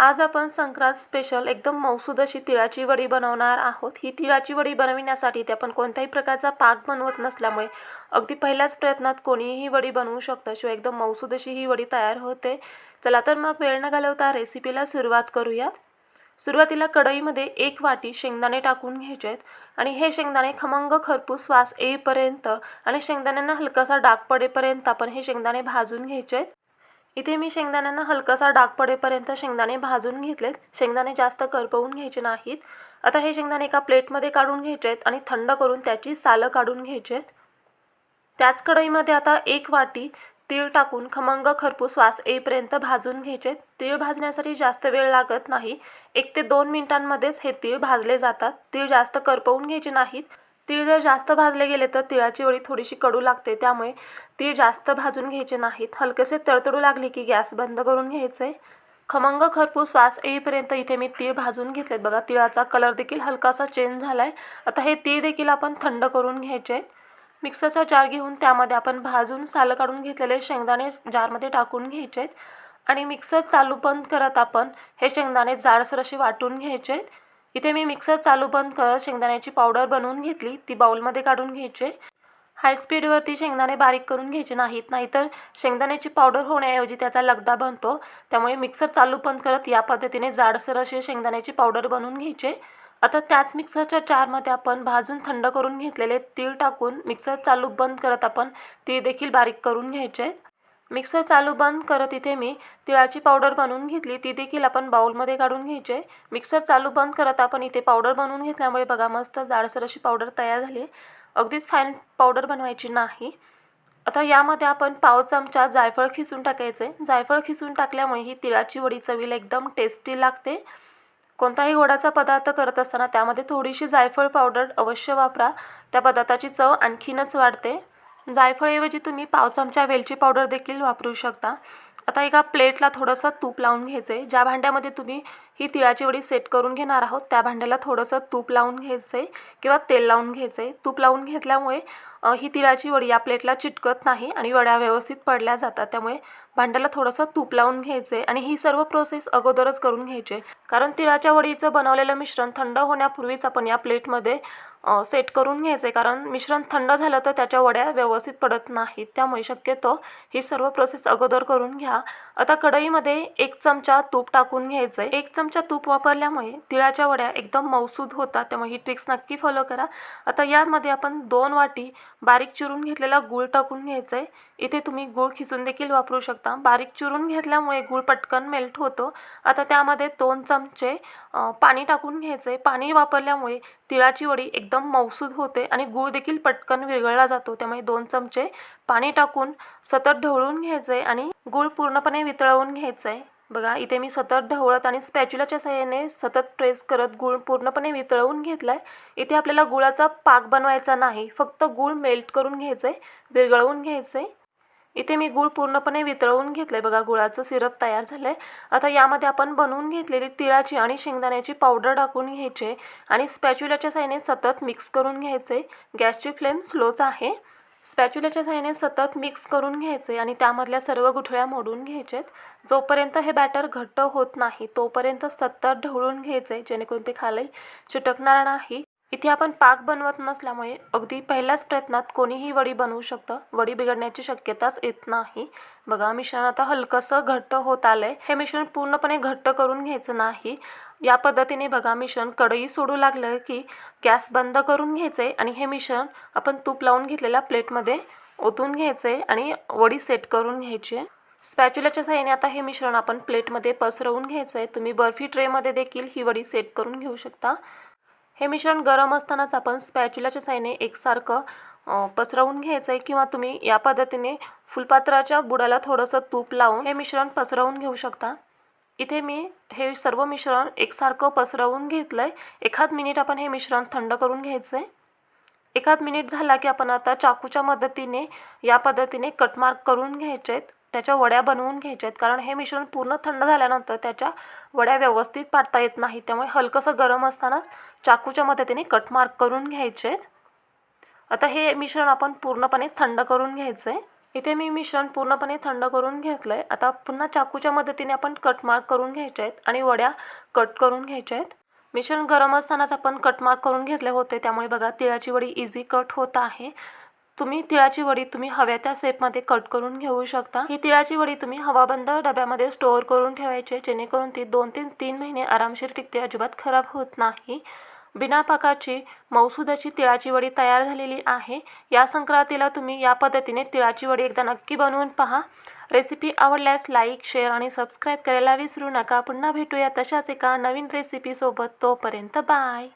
आज आपण संक्रांत स्पेशल एकदम मौसूद अशी तिळाची वडी बनवणार आहोत. ही तिळाची वडी बनविण्यासाठी ते आपण कोणत्याही प्रकारचा पाक बनवत नसल्यामुळे अगदी पहिल्याच प्रयत्नात कोणीही वडी बनवू शकतं. शिवाय एकदम मौसूद अशी ही वडी तयार होते. चला तर मग वेळ न घालवता रेसिपीला सुरुवात करूयात. सुरुवातीला कढईमध्ये एक वाटी शेंगदाणे टाकून घ्यायचे आहेत आणि हे शेंगदाणे खमंग खरपूस वास येईपर्यंत आणि शेंगदाण्यांना हलकासा डाग पडेपर्यंत आपण हे शेंगदाणे भाजून घ्यायचे आहेत इथे मी शेंगदाण्यांना हलकासा डाग पडेपर्यंत शेंगदाणे भाजून घेतलेत. शेंगदाणे जास्त करपवून घ्यायचे नाहीत. आता हे शेंगदाणे एका प्लेटमध्ये काढून घ्यायचे आहेत आणि थंड करून त्याची सालं काढून घ्यायचे आहेत त्याच कढईमध्ये आता एक वाटी तीळ टाकून खमंग खरपूस वास येईपर्यंत भाजून घ्यायचे तीळ भाजण्यासाठी जास्त वेळ लागत नाही. एक ते दोन मिनिटांमध्येच हे तीळ भाजले जातात. तीळ जास्त करपवून घ्यायचे नाहीत. तीळ जर जास्त भाजले गेले तर तिळाची वडी थोडीशी कडू लागते त्यामुळे तीळ जास्त भाजून घ्यायचे नाहीत. हलकेसे तळतडू लागले की गॅस बंद करून घ्यायचे. खमंग खरपूस वास येईपर्यंत इथे मी तीळ भाजून घेतलेत. बघा तिळाचा कलर देखील हलकासा चेंज झाला आहे आता हे तीळ देखील आपण थंड करून घ्यायचे आहेत. मिक्सरचा जार घेऊन त्यामध्ये आपण भाजून सालं काढून घेतलेले शेंगदाणे जारमध्ये टाकून घ्यायचे आहेत. आणि मिक्सर चालू बंद करत आपण हे शेंगदाणे जाडसर असे वाटून घ्यायचे आहेत. इथे मी मिक्सर चालू बंद करत शेंगदाण्याची पावडर बनवून घेतली ती बाउलमध्ये काढून घ्यायचे. हाय स्पीडवरती शेंगदाणे बारीक करून घ्यायचे नाहीत नाहीतर शेंगदाण्याची पावडर होण्याऐवजी त्याचा लगदा बनतो. त्यामुळे मिक्सर चालू बंद करत या पद्धतीने जाडसर असे शेंगदाण्याची पावडर बनवून घ्यायचे. आता त्याच मिक्सरच्या चारमध्ये आपण भाजून थंड करून घेतलेले तीळ टाकून मिक्सर चालू बंद करत आपण तीळ देखील बारीक करून घ्यायचे. आहेत मिक्सर चालू बंद करत इथे मी तिळाची पावडर बनवून घेतली. ती देखील आपण बाउलमध्ये काढून घ्यायची मिक्सर चालू बंद करत आपण इथे पावडर बनवून घेतल्यामुळे बघा मस्त जाडसर अशी पावडर तयार झाली. अगदीच फाईन पावडर बनवायची नाही. आता यामध्ये आपण पाव चमचा जायफळ खिसून टाकायचे. जायफळ खिसून टाकल्यामुळे ही तिळाची वडी चवीला एकदम टेस्टी लागते. कोणताही गोडाचा पदार्थ करत असताना त्यामध्ये थोडीशी जायफळ पावडर अवश्य वापरा. त्या पदार्थाची चव आणखीनच वाढते. जायफळऐवजी तुम्ही पाव चमचा वेलची पावडर देखील वापरू शकता. आता एका प्लेटला थोडंसं तूप लावून घ्यायचं आहे ज्या भांड्यामध्ये तुम्ही ही तिळाची वडी सेट करून घेणार आहोत त्या भांड्याला थोडंसं तूप लावून घ्यायचं आहे किंवा तेल लावून घ्यायचं आहे तूप लावून घेतल्यामुळे ही तिळाची वडी या प्लेटला चिटकत नाही आणि वड्या व्यवस्थित पडल्या जातात. त्यामुळे भांड्याला थोडंसं तूप लावून घ्यायचं आहे आणि ही सर्व प्रोसेस अगोदरच करून घ्यायची आहे कारण तिळाच्या वडीचं बनवलेलं मिश्रण थंड होण्यापूर्वीच आपण या प्लेटमध्ये सेट करून घ्यायचं. आहे कारण मिश्रण थंड झालं तर त्याच्या वड्या व्यवस्थित पडत नाहीत. त्यामुळे शक्यतो ही सर्व प्रोसेस अगोदर करून घ्या. आता कढईमध्ये एक चमचा तूप टाकून घ्यायचं आहे एक चमचा तूप वापरल्यामुळे तिळाच्या वड्या एकदम मौसूद होतात. त्यामुळे ही ट्रिक्स नक्की फॉलो करा. आता यामध्ये आपण दोन वाटी बारीक चिरून घेतलेला गूळ टाकून घ्यायचा आहे इथे तुम्ही गूळ खिसून देखील वापरू शकता. बारीक चिरून घेतल्यामुळे गूळ पटकन मेल्ट होतो. आता त्यामध्ये दोन चमचे पाणी टाकून घ्यायचं आहे पाणी वापरल्यामुळे तिळाची वडी एकदम मौसूद होते आणि गूळ देखील पटकन विरघळला जातो. त्यामुळे दोन चमचे पाणी टाकून सतत ढवळून घ्यायचं आहे आणि गूळ पूर्णपणे वितळवून घ्यायचं. आहे बघा इथे मी सतत ढवळत आणि स्पॅच्युलाच्या सहाय्याने सतत प्रेस करत गूळ पूर्णपणे वितळवून घेतला आहे इथे आपल्याला गुळाचा पाक बनवायचा नाही फक्त गूळ मेल्ट करून घ्यायचं आहे विरघळवून घ्यायचं. आहे इथे मी गूळ पूर्णपणे वितळवून घेतलं आहे बघा गुळाचं सिरप तयार झालं आहे आता यामध्ये आपण बनवून घेतलेली तिळाची आणि शेंगदाण्याची पावडर टाकून घ्यायचे आणि स्पॅच्युलाच्या साईने सतत मिक्स करून घ्यायचे गॅसची फ्लेम स्लोच आहे. स्पॅच्युलाच्या साहाय्याने सतत मिक्स करून घ्यायचे आणि त्यामधल्या सर्व गुठळ्या मोडून घ्यायचेत जोपर्यंत हे बॅटर घट्ट होत नाही तोपर्यंत सतत ढवळून घ्यायचे जेणेकरून ते खाली चिटकणार नाही. इथे आपण पाक बनवत नसल्यामुळे अगदी पहिल्याच प्रयत्नात कोणीही वडी बनवू शकतं. वडी बिघडण्याची शक्यताच येत नाही. बघा मिश्रण आता हलकंसं घट्ट होत आलं आहे हे मिश्रण पूर्णपणे घट्ट करून घ्यायचं नाही. या पद्धतीने बघा मिश्रण कढई सोडू लागलं की गॅस बंद करून घ्यायचं आहे आणि हे मिश्रण आपण तूप लावून घेतलेल्या प्लेटमध्ये ओतून घ्यायचं आहे आणि वडी सेट करून घ्यायची आहे. स्पॅच्युलाच्या साह्याने आता हे मिश्रण आपण प्लेटमध्ये पसरवून घ्यायचं आहे तुम्ही बर्फी ट्रेमध्ये देखील ही वडी सेट करून घेऊ शकता. हे मिश्रण गरम असतानाच आपण स्पॅच्युलाच्या साह्याने एकसारखं पसरवून घ्यायचं आहे किंवा तुम्ही या पद्धतीने फुलपात्राच्या बुडाला थोडंसं तूप लावून हे मिश्रण पसरवून घेऊ शकता. इथे मी हे सर्व मिश्रण एकसारखं पसरवून घेतलं आहे एखाद मिनिट आपण हे मिश्रण थंड करून घ्यायचं आहे एखाद मिनिट झाला की आपण आता चाकूच्या मदतीने या पद्धतीने कटमार्क करून घ्यायचे आहेत त्याच्या वड्या बनवून घ्यायच्या आहेत कारण हे मिश्रण पूर्ण थंड झाल्यानंतर त्याच्या वड्या व्यवस्थित पाडता येत नाही त्यामुळे हलकंसं गरम असतानाच चाकूच्या मदतीने कटमार्क करून घ्यायचे आहेत आता हे मिश्रण आपण पूर्णपणे थंड करून घ्यायचं आहे इथे मी मिश्रण पूर्णपणे थंड करून घेतलं आहे आता पुन्हा चाकूच्या मदतीने आपण कट मार्क करून घ्यायचे आहेत आणि वड्या कट करून घ्यायच्या आहेत मिश्रण गरम असतानाच आपण कट मार्क करून घेतले होते. त्यामुळे बघा तिळाची वडी इझी कट होत आहे. तुम्ही तिळाची वडी तुम्ही हव्या त्या शेपमध्ये कट करून घेऊ शकता. ही तिळाची वडी तुम्ही हवाबंद डब्यामध्ये स्टोअर करून ठेवायची जेणेकरून ती दोन ते तीन महिने आरामशीर टिकते अजिबात खराब होत नाही. बिना पाकाची मौसुदाची तिळाची वडी तयार झालेली आहे. या संक्रांतीला तुम्ही या पद्धतीने तिळाची वडी एकदा नक्की बनवून पहा. रेसिपी आवडल्यास लाईक शेअर आणि सबस्क्राईब करायला विसरू नका. पुन्हा भेटूया तशाच एका नवीन रेसिपीसोबत तोपर्यंत बाय